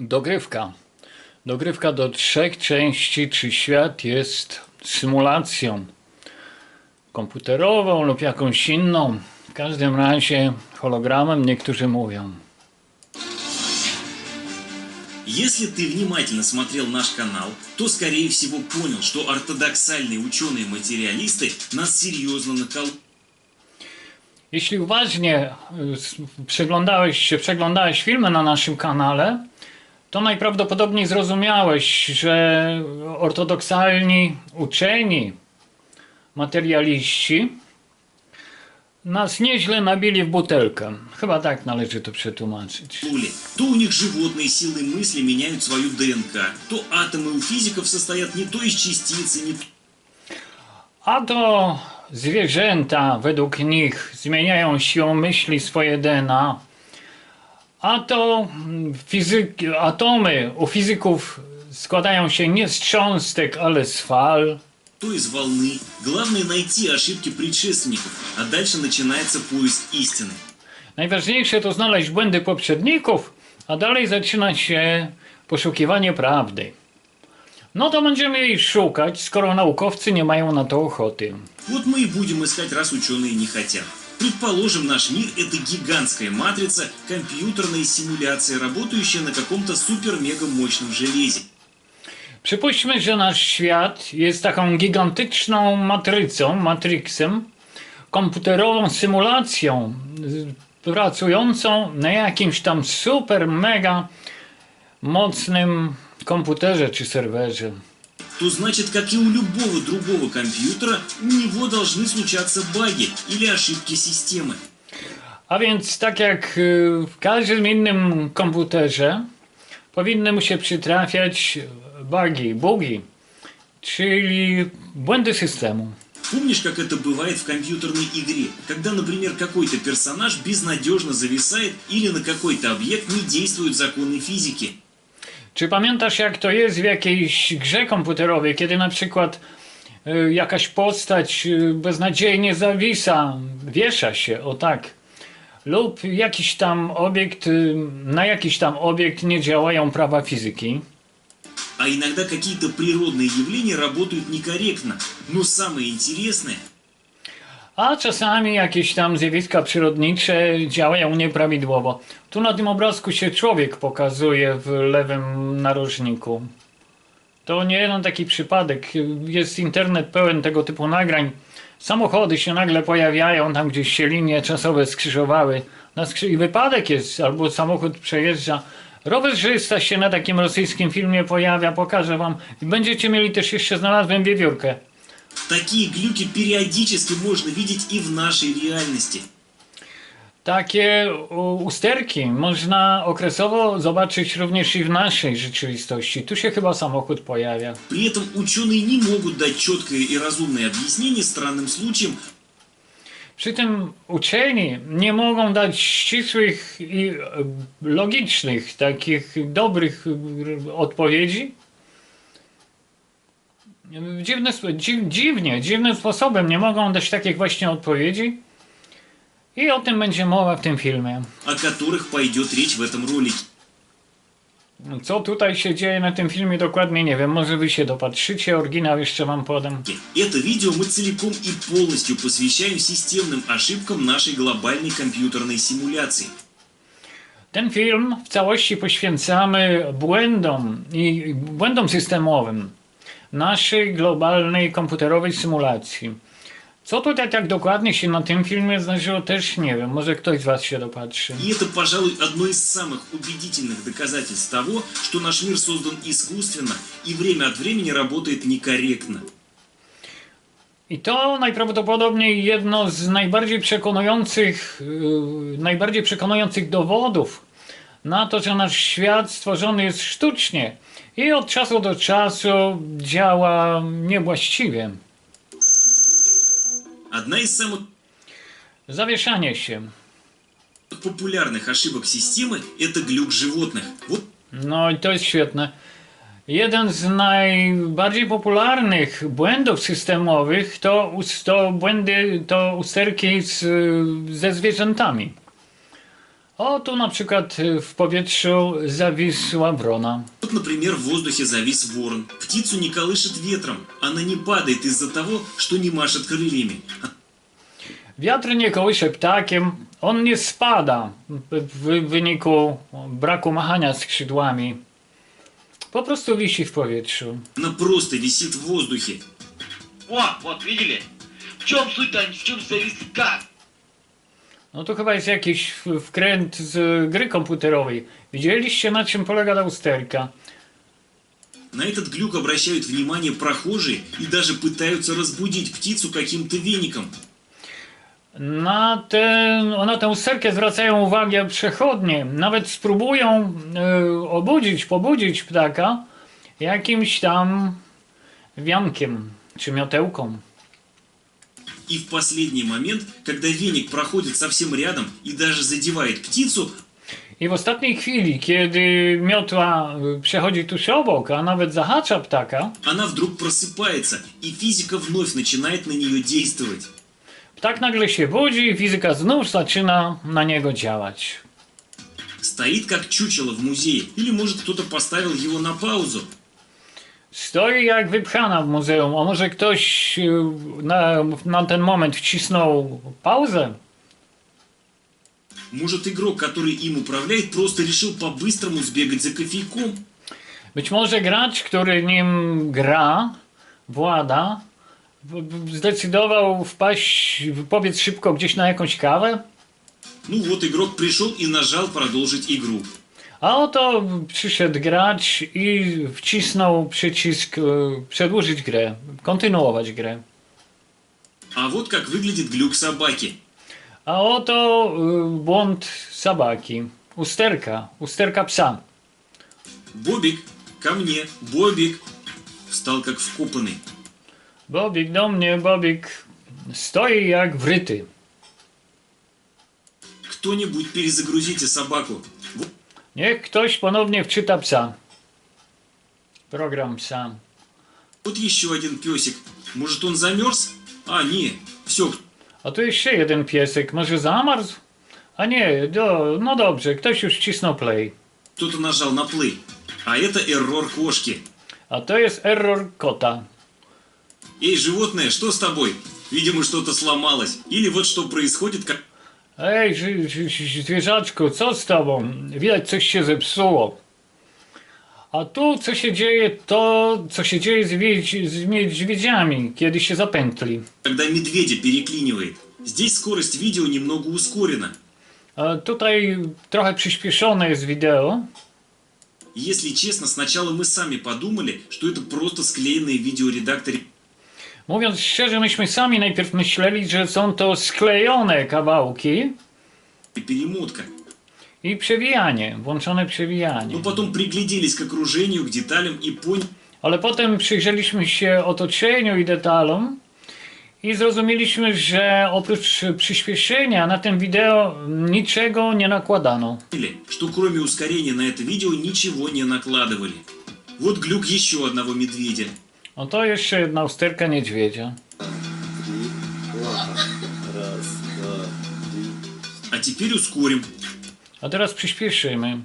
Dogrywka. Dogrywka do trzech części, czy świat jest symulacją komputerową lub jakąś inną. W każdym razie hologramem niektórzy mówią. Если ты внимательно смотрел наш канал, то скорее всего понял, что ортодоксальные ученые-материалисты нас серьезно накололи. Jeśli uważnie y, s- przeglądałeś się, przeglądałeś filmy na naszym kanale, to najprawdopodobniej zrozumiałeś, że ortodoksalni uczeni, materialiści nas nieźle nabili w butelkę. Chyba tak należy to przetłumaczyć. То у них животные силы мысли меняют свою ДНК, то атомы у физиков состоят не то из частицы, не то A to zwierzęta według nich zmieniają siłą myśli swoje DNA. A to mm, fizyk, atomy u fizyków składają się nie z cząstek, ale z fal. то из волны. Главное найти ошибки предшественников, а дальше начинается поиск истины. Najważniejsze to znaleźć błędy poprzedników, a dalej zaczyna się poszukiwanie prawdy. No to będziemy jej szukać, skoro naukowcy nie mają na to ochoty. Вот мы и будем искать, раз ученые не хотят. Предположим, наш мир – это гигантская матрица, компьютерная симуляция, работающая на каком-то супер-мега-мощном железе. Przypuśćmy, że nasz świat jest taką gigantyczną matrycą, matrixem, komputerową symulacją y, pracującą na jakimś tam super, mega mocnym komputerze czy serwerze. То значит, как и у любого другого компьютера, у него должны случаться баги или ошибки системы. A więc tak jak y, w każdym innym komputerze powinny mu się przytrafiać bugi, bugi, czyli błędy systemu. Помнишь, как это бывает в компьютерной игре? Когда, например, какой-то персонаж безнадежно зависает или на какой-то объект не действуют законы физики. Czy pamiętasz, jak to jest w jakiejś grze komputerowej, kiedy na przykład y, jakaś postać y, beznadziejnie zawisa, wiesza się, o tak, lub jakiś tam obiekt, y, na jakiś tam obiekt nie działają prawa fizyki. А иногда какие-то природные явления работают некорректно. Но самое интересное, a czasami jakieś tam zjawiska przyrodnicze działają nieprawidłowo. Tu na tym obrazku się człowiek pokazuje w lewym narożniku. To nie jeden taki przypadek. Jest internet pełen tego typu nagrań. Samochody się nagle pojawiają tam, gdzieś się linie czasowe skrzyżowały. Na skrzy- I wypadek jest, albo samochód przejeżdża. Rowerzysta się na takim rosyjskim filmie pojawia, pokażę wam. I będziecie mieli też jeszcze, znalazłem wiewiórkę. Такие глюки периодически можно видеть и в нашей реальности. Takie usterki można okresowo zobaczyć również i w naszej rzeczywistości. Tu się chyba samochód pojawia. При этом ученые не могут дать четкое и разумное объяснение странным случаям, Przy tym uczeni nie mogą dać ścisłych i e, logicznych, takich dobrych e, odpowiedzi. W Dziwny, spo- dzi, dziwnie, dziwnym sposobem nie mogą dać takich właśnie odpowiedzi. I o tym będzie mowa w tym filmie. о которых пойдет речь в этом ролике. Co tutaj się dzieje na tym filmie dokładnie nie wiem, może wy się dopatrzycie, oryginał jeszcze wam podam. Это видео мы целиком и полностью посвящаем системным ошибкам нашей глобальной компьютерной симуляции. Ten film w całości poświęcamy błędom i błędom systemowym naszej globalnej komputerowej symulacji. Co tutaj tak dokładnie się na tym filmie zdarzyło, też nie wiem. Może ktoś z was się dopatrzy. И это, пожалуй, одно из самых убедительных доказательств того, что наш мир создан искусственно и время от времени работает некорректно. I to najprawdopodobniej jedno z najbardziej przekonujących, yy, najbardziej przekonujących dowodów na to, że nasz świat stworzony jest sztucznie i od czasu do czasu działa niewłaściwie. Одна из самых Zawieszanie się. популярных ошибок системы – это глюк животных. Вот No i to jest świetne. Jeden z najbardziej popularnych błędów systemowych to, us- to błędy, to usterki z, ze zwierzętami. Tu na przykład y, w powietrzu zawisła wrona. Вот, например, в воздухе завис ворон. Птицу не колышет ветром. Она не падает из-за того, что не машет крыльями. Wiatr nie kołysze ptakiem, on nie spada w w wyniku braku machania skrzydłami. Po prostu wisi w powietrzu. Она просто висит в воздухе. О, вот видели? В чем суть-то, в чем зависит как? No to chyba jest jakiś w- wkręt z gry komputerowej. Widzieliście na czym polega ta usterka? На этот глюк обращают внимание прохожие и даже пытаются разбудить птицу каким-то веником. Na, ten, na tę usterkę zwracają uwagę przechodnie. Nawet spróbują y, obudzić, pobudzić ptaka jakimś tam wiankiem czy miotełką. И в последний момент, когда веник проходит совсем рядом и даже задевает птицу, I w ostatniej chwili, kiedy miotła przechodzi tuż obok, a nawet zahacza ptaka, она вдруг просыпается, и физика вновь начинает на нее действовать. ptak nagle się budzi i fizyka znów zaczyna na niego działać. Стоит как чучело в музее, или может кто-то поставил его на паузу. Stoi jak wypchana w muzeum, a może ktoś y, na, na ten moment wcisnął pauzę? Может игрок, который им управляет, просто решил по-быстрому сбегать за кофейком. Być może gracz, który nim gra, włada, w- w- zdecydował wpaść, powiedz szybko gdzieś na jakąś kawę, Ну вот игрок пришел и нажал продолжить игру. A oto przyszedł gracz i wcisnął przycisk e, przedłużyć grę, kontynuować grę. А вот как выглядит глюк собаки. A oto błąd sabaki, usterka, usterka psa. Бобик, ко мне, Бобик. Встал как вкопанный. Bobik do mnie, Bobik stoi jak wryty. Кто-нибудь перезагрузите собаку. Niech ktoś ponownie wczyta psa. Program psa. Вот еще один песик. Может он замерз? А, не. Все, A tu jeszcze jeden piesek. Może zamarzł? A nie, do, no dobrze, ktoś już wcisnął play. кто-то нажал на play. А это эррор кошки. A to jest error kota. Эй, животное, что с тобой? Видимо, что-то сломалось. Или вот что происходит, как... Ej, ży- ży- ży- zwierzaczku, co z tobą? Widać, coś się zepsuło. A tu co się dzieje, to co się dzieje z, wiedź, z niedźwiedziami, kiedy się zapętli. когда медведя переклинивает. Здесь скорость видео немного ускорена. A tutaj trochę przyspieszone jest wideo. Если честно, сначала мы сами подумали, что это просто склеенные в видеоредакторе Mówiąc szczerze, myśmy sami najpierw myśleli, że są to sklejone kawałki перемотка. i przewijanie, włączone przewijanie. Но потом пригляделись к окружению, к деталям и поняли, Ale potem przyjrzeliśmy się otoczeniu i detalom i zrozumieliśmy, że oprócz przyspieszenia na tym wideo niczego nie nakładano. что кроме ускорения на это видео ничего не накладывали. Вот глюк еще одного медведя. No to jeszcze jedna usterka niedźwiedzia. А теперь ускорим. A teraz przyspieszymy.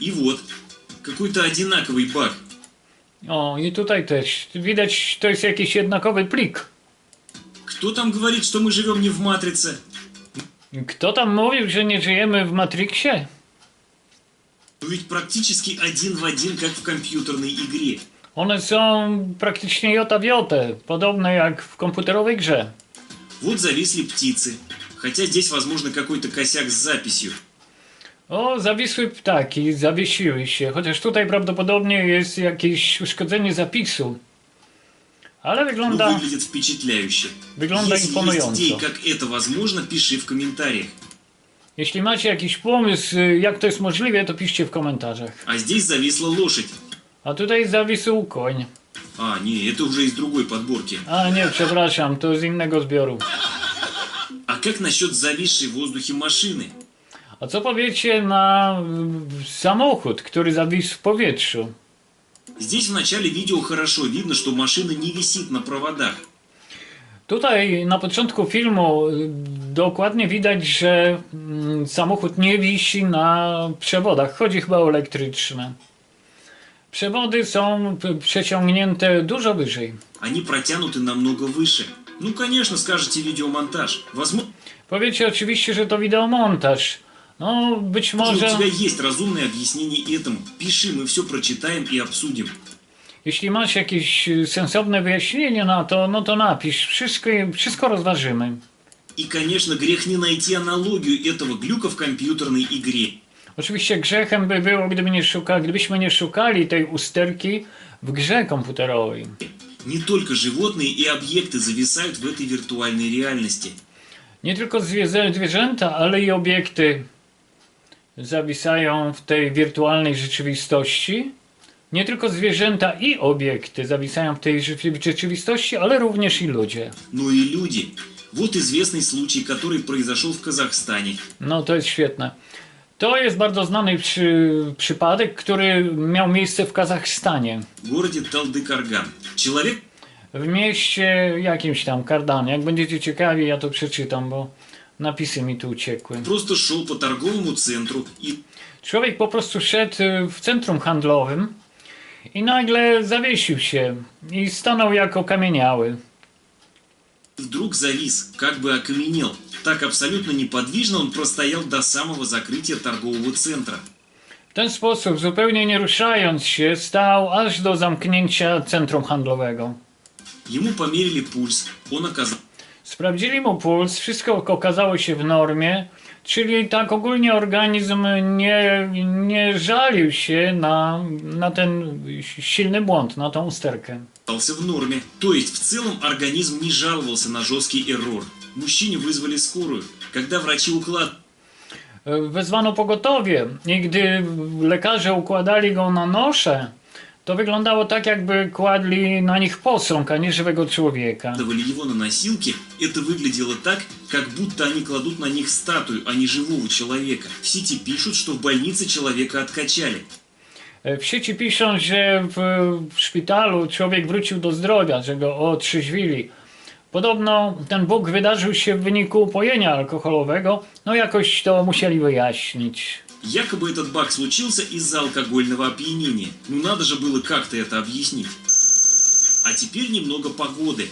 И вот, какой-то одинаковый баг. O, i tutaj też. Widać, to jest jakiś jednakowy plik. Кто там говорит, что мы живем не в матрице? Kto tam mówił, że nie żyjemy w Matrixie? Ну ведь практически один в один, как в компьютерной игре. One są praktycznie jota w jotę, podobne jak w komputerowej grze. Вот зависли птицы. Хотя здесь, возможно, какой-то косяк с записью. O, zawisły ptaki, zawiesiły się, chociaż tutaj prawdopodobnie jest jakieś uszkodzenie zapisu. Ale Но wygląda, выглядит впечатляюще. wygląda Если есть идеи, как это возможно, пиши в комментариях. Jeśli macie jakiś pomysł, y, jak to jest możliwe, to piszcie w komentarzach. А здесь зависла лошадь. A tutaj zawisł koń. А, не, это уже из другой подборки. A nie, przepraszam, to z innego zbioru. А как насчет зависшей в воздухе машины? A co powiecie na y, samochód, który zawisł w powietrzu? Здесь в начале видео хорошо видно, что машина не висит на проводах. Tutaj na początku filmu y, dokładnie widać, że mm, samochód nie wisi na przewodach. Chodzi chyba o elektryczne. Przewody są p- przeciągnięte dużo wyżej. Они протянуты намного выше. Ну, конечно, скажете видеомонтаж. Возможно, Powiecie oczywiście, że to wideomontaż. No, być у może, тебя есть разумное объяснение этому. Пиши, мы все прочитаем и обсудим. jeśli masz jakieś y, sensowne wyjaśnienie na to, no to napisz. Wszystko, wszystko rozważymy. И, конечно, грех не найти аналогию этого глюка в компьютерной игре. Oczywiście grzechem by było, gdyby nie szuka, gdybyśmy nie szukali tej usterki w grze komputerowej. Не только животные и объекты зависают в этой виртуальной реальности. Nie tylko zwierzę, zwierzęta, ale i obiekty zawisają w tej wirtualnej rzeczywistości. Nie tylko zwierzęta i obiekty zawisają w tej rze- rzeczywistości, ale również i ludzie. Но и люди. Вот известный случай, который произошел в Казахстане. No to jest świetne. To jest bardzo znany przy, przypadek, który miał miejsce w Kazachstanie. В городе Талдыкарган. Человек W mieście jakimś tam, Kardanie. Jak będziecie ciekawi, ja to przeczytam, bo napisy mi tu uciekły. просто шел по торговому центру и Człowiek po prostu szedł y, w centrum handlowym i nagle zawiesił się i stanął jak okamieniały. вдруг завис, как бы окаменел. Так абсолютно неподвижно он простоял до самого закрытия торгового центра. W ten sposób, zupełnie nie ruszając się, stał aż do zamknięcia centrum handlowego. Ему померили пульс, он оказался Sprawdzili mu puls, wszystko okazało się w normie, czyli tak ogólnie organizm nie, nie żalił się na, na ten silny błąd, na tą usterkę. в норме. То есть в целом организм не жаловался на жесткий эррор. Мужчине вызвали скорую. Когда врачи уклад... Wezwano pogotowie i gdy lekarze układali go na nosze, to wyglądało tak, jakby kładli na nich posąg, a nie żywego człowieka. Давали его на носилки, это выглядело так, как будто они кладут на них статую, а не живого человека. В сети пишут, что в больнице человека откачали. W sieci piszą, że w, w szpitalu człowiek wrócił do zdrowia, że go otrzeźwili. Podobno ten Bóg wydarzył się w wyniku upojenia alkoholowego, no jakoś to musieli wyjaśnić. Якобы этот баг случился из-за алкогольного опьянения. Ну надо же было как-то это объяснить. А теперь немного погоды.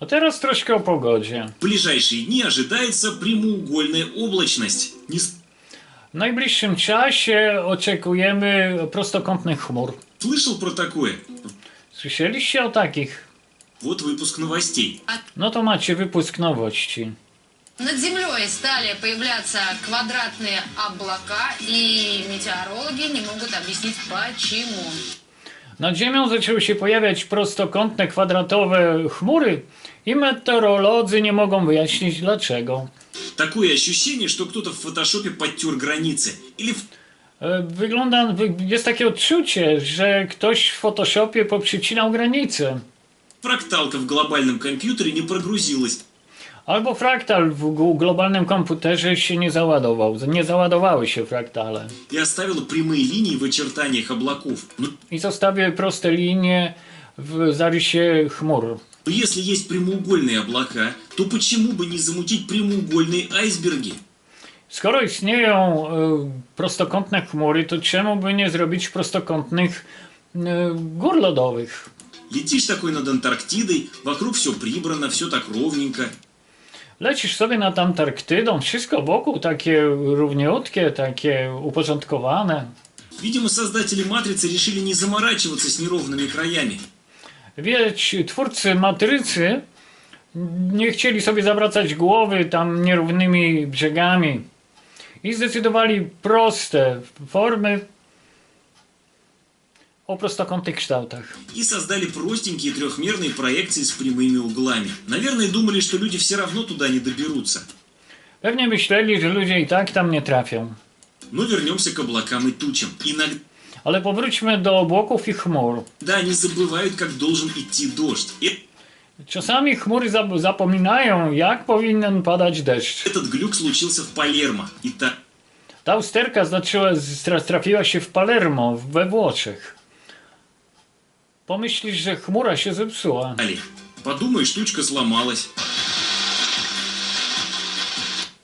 A teraz troszkę o pogodzie. В ближайшие дни ожидается прямоугольная облачность. Не W najbliższym czasie oczekujemy prostokątnych chmur. слышал про такое? Słyszeliście o takich? Вот выпуск новостей. No to macie wypłysk nowości. Над землей стали появляться квадратные облака, и метеорологи не могут объяснить почему. Nad Ziemią zaczęły się pojawiać prostokątne, kwadratowe chmury i meteorolodzy nie mogą wyjaśnić dlaczego. Такое ощущение, что кто-то в фотошопе подтер границы. Или в Wygląda, wy- jest takie odczucie, że ktoś w Photoshopie poprzycinał granice. фракталка в глобальном компьютере не прогрузилась. Albo fraktal w gu- globalnym komputerze się nie załadował. Nie załadowały się fraktale. И оставила прямые линии в очертаниях облаков. Ну, I zostawię proste linie w zarysie chmur. Но если есть прямоугольные облака, то почему бы не замутить прямоугольные айсберги? Skoro istnieją e, prostokątne chmury, to czemu by nie zrobić prostokątnych e, gór lodowych? Летишь такой над Антарктидой, вокруг все прибрано, все так ровненько. Lecisz sobie nad Antarktydą, wszystko wokół takie równiutkie, takie uporządkowane. Видимо, создатели матрицы решили не заморачиваться с неровными краями. Wieć, twórcy matrycy nie chcieli sobie zawracać głowy tam nierównymi brzegami i zdecydowali proste formy o prostokątnych kształtach. И создали простенькие трехмерные проекции с прямыми углами. Наверное, думали, что люди все равно туда не доберутся. Pewnie myśleli, że ludzie i tak tam nie trafią. Но вернемся к облакам и тучам. Иногда Ale powróćmy do obłoków i chmur. они забывают, как должен идти дождь. И Czasami chmury zap- zapominają, jak powinien padać deszcz. этот глюк случился в Палермо. И так Ta usterka stra- trafiła się w Palermo, we Włoszech. Pomyślisz, że chmura się zepsuła. далее. Подумай, штучка сломалась.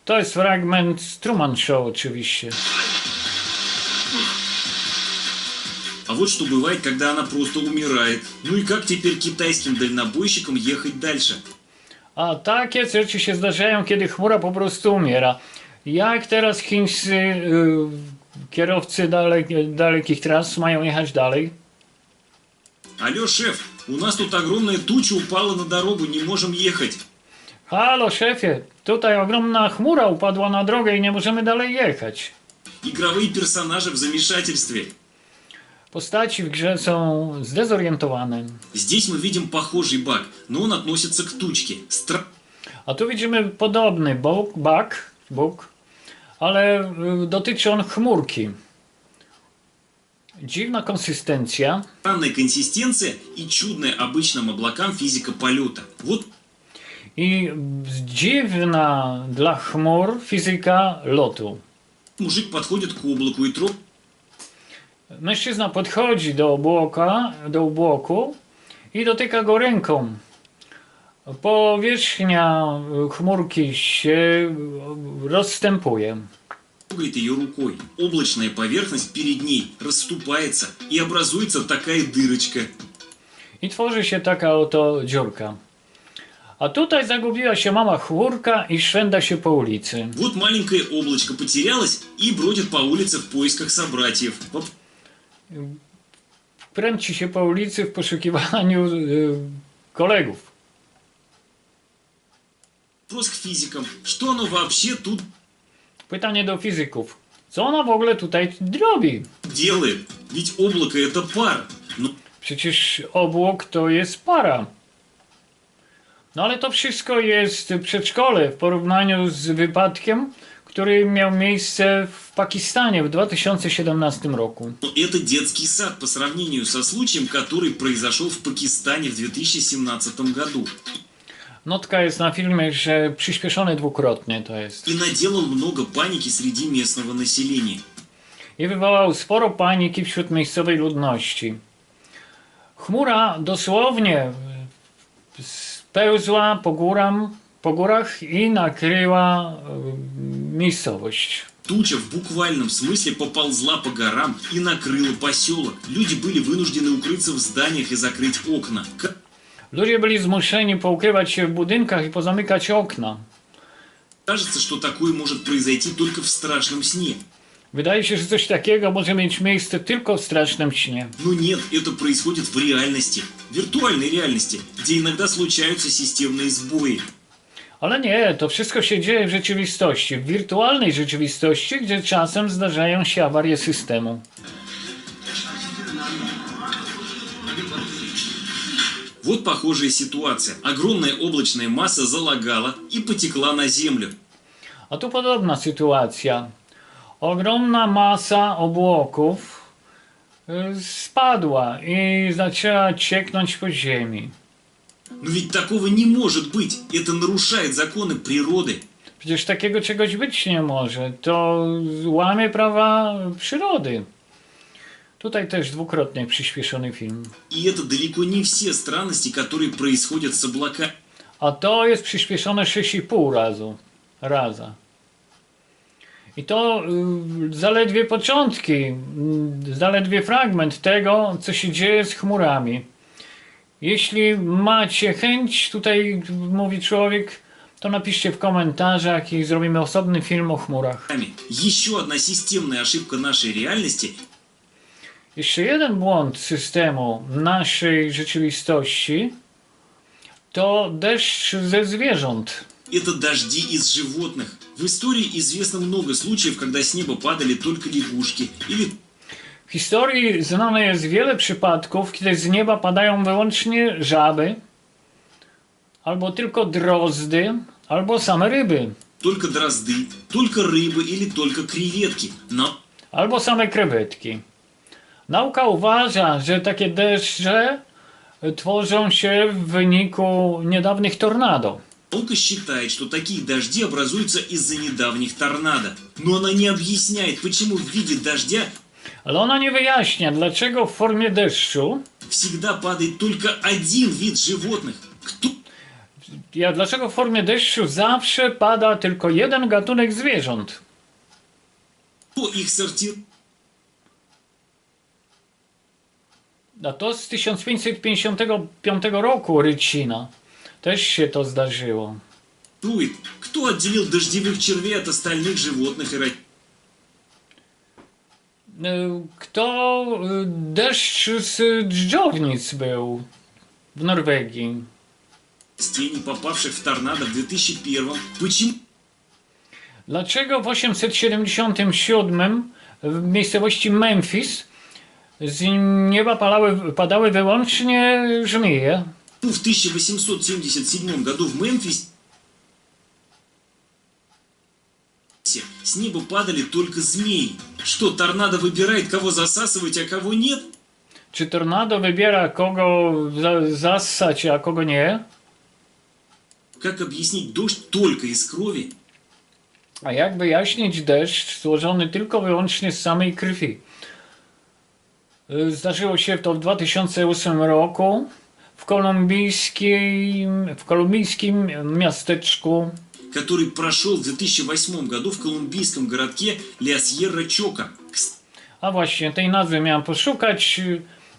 To jest fragment z Truman Show oczywiście. А вот что бывает, когда она просто умирает. Ну и как теперь китайским дальнобойщикам ехать дальше? A takie rzeczy się zdarzają, kiedy chmura po prostu umiera. Jak teraz chińscy y, kierowcy dalek, dalekich tras mają jechać dalej? Алло, шеф, у нас тут огромная туча упала на дорогу, не можем ехать. Halo szefie, tutaj ogromna chmura upadła na drogę i nie możemy dalej jechać. Игровые персонажи в замешательстве. Postaci w grze są zdezorientowane. Здесь мы видим похожий баг, но он относится к тучке. Стра... A tu widzimy podobny bug, bug, bug ale y, dotyczy on chmurki. Dziwna konsystencja. Странная консистенция и чудная обычным облакам физика полета. Вот I dziwna dla chmur fizyka lotu. мужик подходит к облаку и троп Mężczyzna podchodzi do obłoka, do obłoku i dotyka go ręką. Powierzchnia y, chmurki się y, rozstępuje. Трогает ее рукой. Облачная поверхность перед ней расступается и образуется такая дырочка. I tworzy się taka oto dziurka. A tutaj zagubiła się mama chmurka i szwenda się po ulicy. Вот маленькое облачко потерялось и бродит по улице в поисках собратьев. Kręci się po ulicy w poszukiwaniu y, kolegów. к физикам. Что оно вообще тут Pytanie do fizyków. Co ona w ogóle tutaj robi? делает? Ведь облако это пар. Ну, Przecież obłok to jest para. No ale to wszystko jest przedszkole w porównaniu z wypadkiem, który miał miejsce w Pakistanie w 2017 roku. но это детский сад по сравнению со случаем, который произошел в Пакистане в 2017 году. Notka jest na filmie, że przyspieszone dwukrotnie to jest. И наделал много паники среди местного населения. I wywołał sporo paniki wśród miejscowej ludności. Chmura dosłownie spełzła po, góram, po górach i nakryła e, miejscowość. Туча в буквальном смысле поползла по горам и накрыла поселок. Люди были вынуждены укрыться в зданиях и закрыть окна. К- Ludzie byli zmuszeni poukrywać się w budynkach i pozamykać okna. Кажется, что такое может произойти только в страшном сне. Wydaje się, że coś takiego może mieć miejsce tylko w strasznym śnie. Но нет, это происходит в реальности, виртуальной реальности, где иногда случаются системные сбои. Ale nie, to wszystko się dzieje w rzeczywistości, w wirtualnej rzeczywistości, gdzie czasem zdarzają się awarie systemu. Вот похожая ситуация. Огромная облачная масса залагала и потекла на землю. A tu podobna sytuacja. Ogromna masa obłoków y, spadła i zaczęła cieknąć po ziemi. Но ведь такого не может быть. Это нарушает законы природы. Przecież takiego czegoś być nie może. To łamie prawa przyrody. Tutaj też dwukrotnie przyspieszony film. И это далеко не все странности, которые происходят с облаками. A to jest przyspieszone 6,5 razu. Raza. I to y, zaledwie początki, y, zaledwie fragment tego, co się dzieje z chmurami. Jeśli macie chęć, tutaj mówi człowiek, to napiszcie w komentarzach i zrobimy osobny film o chmurach. Еще одна системная ошибка нашей реальности Jeszcze jeden błąd systemu naszej rzeczywistości to deszcz ze zwierząt. Это дожди из животных. В истории известно много случаев, когда с неба падали только лягушки или W historii znane jest wiele przypadków, kiedy z nieba padają wyłącznie żaby, albo tylko drozdy, albo same ryby, только дрозды, только рыбы или только креветки. Но albo same krewetki. Nauka uważa, że takie deszcze tworzą się w wyniku niedawnych tornado. наука считает, что такие дожди образуются из-за недавних торнадо. Но она не объясняет, почему в виде дождя Ale ona nie wyjaśnia, dlaczego w formie deszczu всегда падает только один вид животных, Кто Ja, dlaczego w formie deszczu zawsze pada tylko jeden gatunek zwierząt? их сортирует? A to z 1555 roku Rycina. Też się to zdarzyło. Кто отделил дождевых червей от остальных животных и растений? Y, Kto y, deszcz z dżdżownic był w Norwegii? растений, попавших в торнадо в 2001 Почему Dlaczego w 877 w miejscowości Memphis z nieba palały, padały wyłącznie żmije? в 1877 году в Мемфисе с неба падали только змеи? Что, торнадо выбирает, кого засасывать, а кого нет? Czy tornado wybiera kogo za, zassać, a kogo nie? Как объяснить дождь только из крови? A jak wyjaśnić deszcz złożony tylko wyłącznie z samej krwi? Y, Zdarzyło się to w 2008 roku w kolumbijskim, w kolumbijskim miasteczku который прошел в 2008 году в колумбийском городке Ля-Сьерра-Чока. A właśnie, tej nazwy miałem poszukać.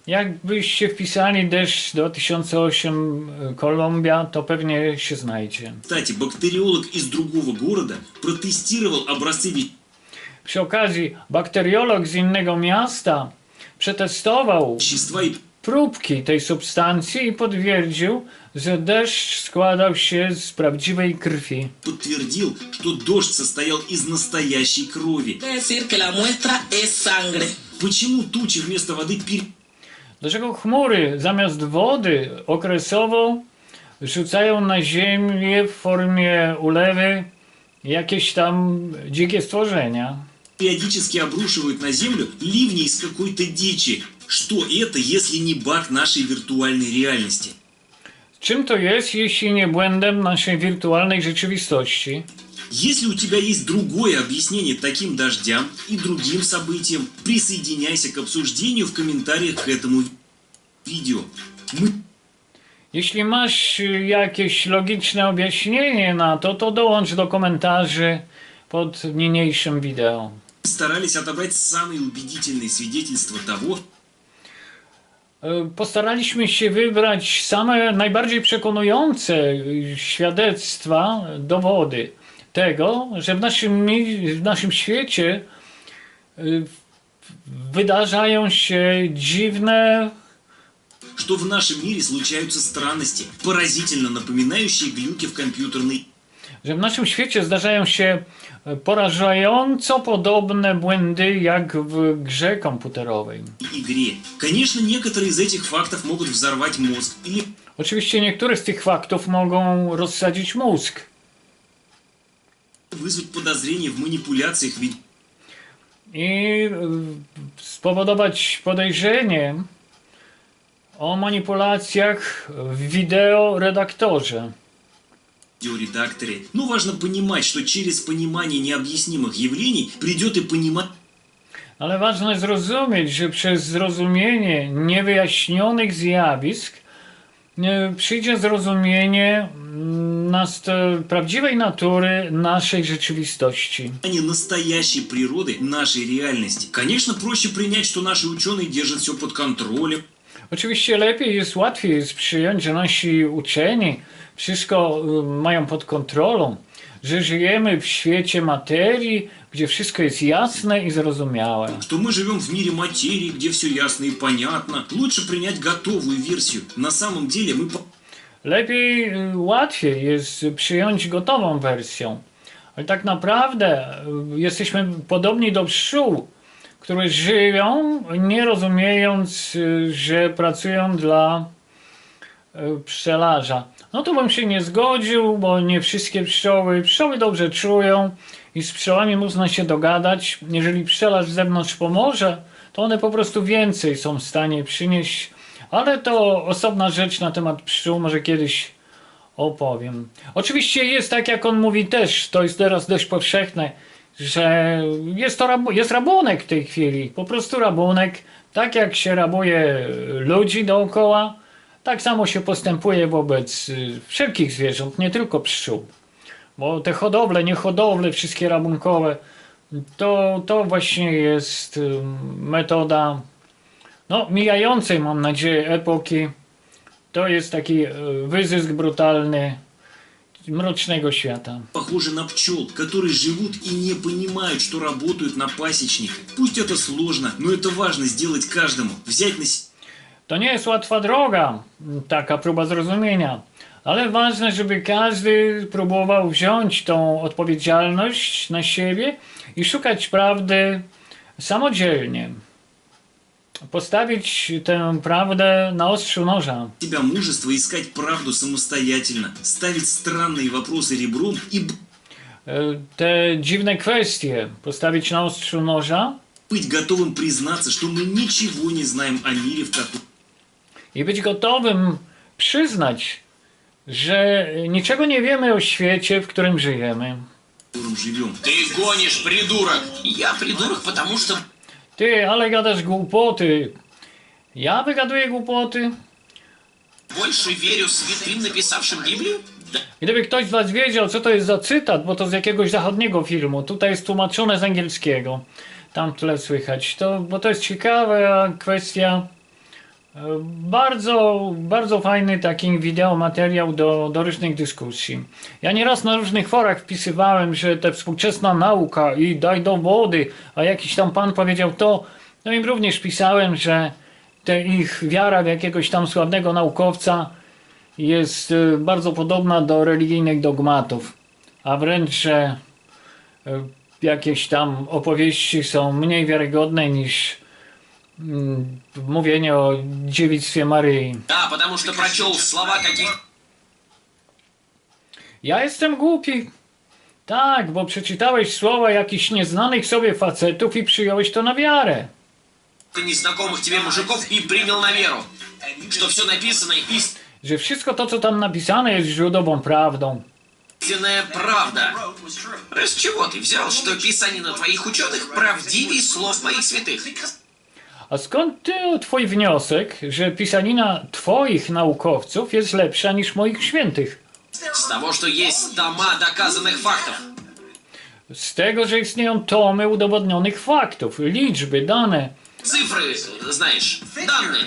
Jakbyście wpisali deszcz 2008 Kolumbia, to pewnie się znajdzie. Кстати, бактериолог из другого города протестировал образцы веществ Przy okazji, bakteriolog z innego miasta przetestował и próbki tej substancji i potwierdził, że deszcz składał się z prawdziwej krwi. подтвердил, что дождь состоял из настоящей крови. Quiere decir que la muestra es sangre. Почему тучи вместо воды пере... Dlaczego chmury zamiast wody okresowo rzucają na ziemię w formie ulewy jakieś tam dzikie stworzenia? Периодически обрушивают на Землю ливни из какой-то дичи? Что это, если не баг нашей виртуальной реальности? Czym to jest, jeśli nie błędem naszej wirtualnej rzeczywistości? Если у тебя есть другое объяснение таким дождям и другим событиям, присоединяйся к обсуждению в комментариях к этому видео. Мы Jeśli masz jakieś logiczne objaśnienie na to, to dołącz do komentarzy pod niniejszym wideo. Старались отобрать самые убедительные свидетельства того, Postaraliśmy się wybrać same najbardziej przekonujące świadectwa, dowody tego, że w naszym, w naszym świecie wydarzają się dziwne, что в нашем мире случаются странности, поразительно напоминающие глюки в компьютерной że w naszym świecie zdarzają się y, porażająco podobne błędy jak w grze komputerowej. игре. Конечно, некоторые из этих фактов могут взорвать мозг или Oczywiście niektóre z tych faktów mogą rozsadzić mózg. вызвать подозрение в манипуляциях, ведь i y, spowodować podejrzenie o manipulacjach w wideoredaktorze. Видеоредакторе. Но важно понимать, что через понимание необъяснимых явлений придет и понимание Ale ważne zrozumieć, że przez zrozumienie niewyjaśnionych zjawisk przyjdzie zrozumienie mm, nas, prawdziwej natury naszej rzeczywistości. настоящей природы нашей реальности. Конечно, проще принять, что наши ученые держат все под контролем, Oczywiście lepiej jest, łatwiej jest przyjąć, że nasi uczeni wszystko y, mają pod kontrolą, że żyjemy w świecie materii, gdzie wszystko jest jasne i zrozumiałe. что мы живем в мире материи, где все ясно и понятно. Лучше принять готовую версию. На самом деле мы по- Lepiej, y, łatwiej jest przyjąć gotową wersję. Ale tak naprawdę y, jesteśmy podobni do pszczół, które żyją, nie rozumiejąc, y, że pracują dla y, pszczelarza. No to bym się nie zgodził, bo nie wszystkie pszczoły. Pszczoły dobrze czują i z pszczołami można się dogadać. Jeżeli pszczelarz z zewnątrz pomoże, to one po prostu więcej są w stanie przynieść. Ale to osobna rzecz na temat pszczół, może kiedyś opowiem. Oczywiście jest tak, jak on mówi też, to jest teraz dość powszechne, że jest to jest rabunek w tej chwili. Po prostu rabunek, tak jak się rabuje ludzi dookoła, Tak samo się postępuje wobec y, wszelkich zwierząt, nie tylko pszczół. Bo te hodowle, niehodowle, wszystkie rabunkowe, to, to właśnie jest y, metoda no, mijającej, mam nadzieję, epoki. To jest taki y, wyzysk brutalny mrocznego świata. Похожи на пчел, которые живут и не понимают, что работают на пасечника. Пусть это сложно, но это важно сделать каждому. Взять на себя To nie jest łatwa droga, taka próba zrozumienia, ale ważne, żeby każdy próbował wziąć tą odpowiedzialność na siebie i szukać prawdy samodzielnie. Postawić tę prawdę na ostrzu noża. себя мужество искать правду самостоятельно, ставить странные вопросы ребром и б- E, Te dziwne kwestie postawić na ostrzu noża быть готовым признаться, что мы ничего не знаем о мире, в котором i być gotowym przyznać, że niczego nie wiemy o świecie, w którym żyjemy. живем. Ты гонишь, придурок! Я придурок, потому что... Ty, ale gadasz głupoty. Ja wygaduję głupoty? Больше верю святым, написавшим Библию? Да. Gdyby ktoś z Was wiedział, co to jest za cytat, bo to z jakiegoś zachodniego filmu, tutaj jest tłumaczone z angielskiego, tam w tle słychać, to, bo to jest ciekawa kwestia. Bardzo, bardzo fajny taki wideo materiał do, do różnych dyskusji. Ja nieraz na różnych forach wpisywałem, że ta współczesna nauka i daj dowody, a jakiś tam pan powiedział to, no im również pisałem, że te ich wiara w jakiegoś tam sławnego naukowca jest e, bardzo podobna do religijnych dogmatów, a wręcz, e, jakieś tam opowieści są mniej wiarygodne niż mówienie o dziewictwie Maryi. Да, потому что прочел слова каких... Ja jestem głupi. Tak, bo przeczytałeś słowa jakichś nieznanych sobie facetów i przyjąłeś to na wiarę. незнакомых тебе мужиков и принял на веру. Что все написано истинная Że wszystko to, co tam napisane, jest źródłową prawdą. правда. С чего ты взял, что писанина твоих ученых правдивее слов моих святых? A skąd ty, twój wniosek, że pisanina twoich naukowców jest lepsza niż moich świętych? С того, что есть тома доказанных фактов. Z tego, że istnieją tomy udowodnionych faktów, liczby, dane, Цифры, знаешь, данные.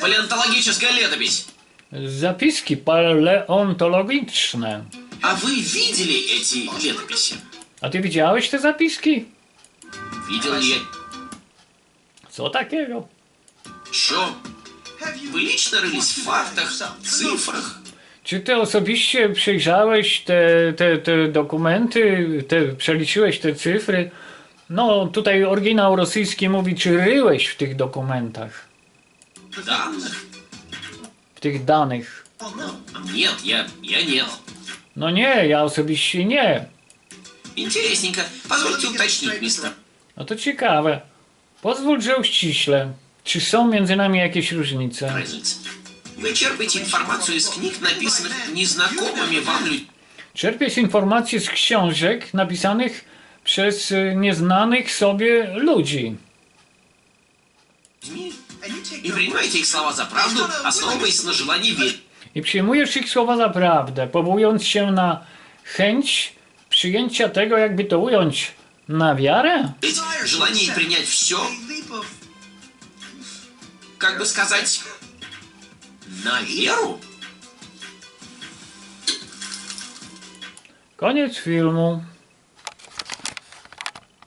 Палеонтологическая летопись. zapiski paleontologiczne. А вы видели эти летописи? A ty widziałeś te zapiski? Видел ли я Co takiego? еще? Вы лично рылись в фактах, цифрах? Czy ty osobiście przejrzałeś te, te, te dokumenty, te, przeliczyłeś te cyfry? No, tutaj oryginał rosyjski mówi, czy ryłeś w tych dokumentach, Данных? w tych danych. Нет, я, я нет. No nie, ja osobiście nie. Интересненько. Позвольте уточнить, мистер. No to ciekawe. Pozwól, że uściśle. Czy są między nami jakieś różnice? Разница. Вы черпаете информацию из книг, написанных незнакомыми вам людьми. Czerpiesz informacje z książek napisanych przez y, nieznanych sobie ludzi. И принимаете их слова за правду, основываясь на желании верить. I przyjmujesz ich słowa za prawdę, powołując się na chęć przyjęcia tego, jakby to ująć, na wiarę? Желание принять все, как бы сказать, на веру. Koniec filmu.